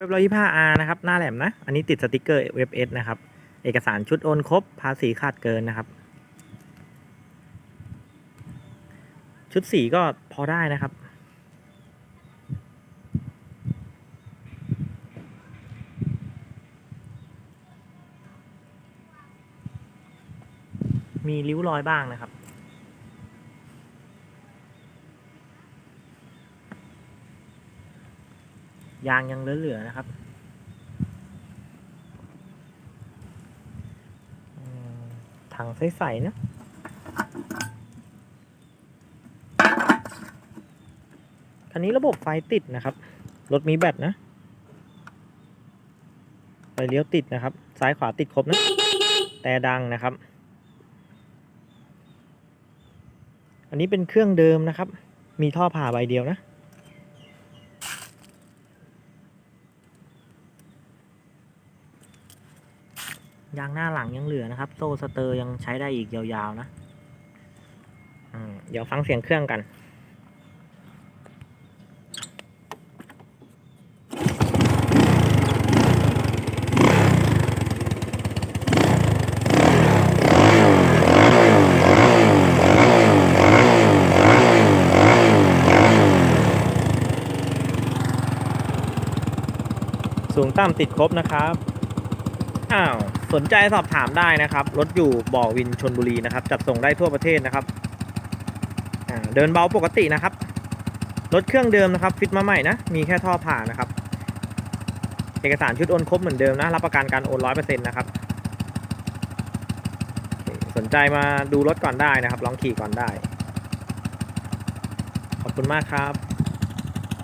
เว็บร้อยยี่ห้า R นะครับ หน้าแหลมนะ อันนี้ติดสติกเกอร์เว็บเอสนะครับ เอกสารชุดโอนครบ ภาษีขาดเกินนะครับ ชุดสีก็พอได้นะครับ มีริ้วรอยบ้างนะครับ ยางยังเหลือๆนะครับถังใสๆนะคันนี้ระบบไฟติดนะครับ รถมีแบตนะ ไฟเลี้ยวติดนะครับ ซ้ายขวาติดครบนะ แต่ดังนะครับ อันนี้เป็นเครื่องเดิมนะครับ มีท่อผ่าใบเดียวนะ ยางหน้าหลังยังเหลือนะครับ โซ่สเตอร์ยังใช้ได้อีกยาวๆนะเดี๋ยวฟังเสียงเครื่องกันสูงต่ำติดครบนะครับ อ้าว สนใจสอบถามได้นะครับ รถอยู่บ่อวินชนบุรีนะครับ จัดส่งได้ทั่วประเทศนะครับ เดินเบาปกตินะครับ รถเครื่องเดิมนะครับ ฟิตมาใหม่นะ มีแค่ท่อผ่านะครับ เอกสารชุดโอนครบเหมือนเดิมนะ รับประกันการโอนร้อยเปอร์เซ็นต์นะครับ สนใจมาดูรถก่อนได้นะครับ ลองขี่ก่อนได้ ขอบคุณมากครับ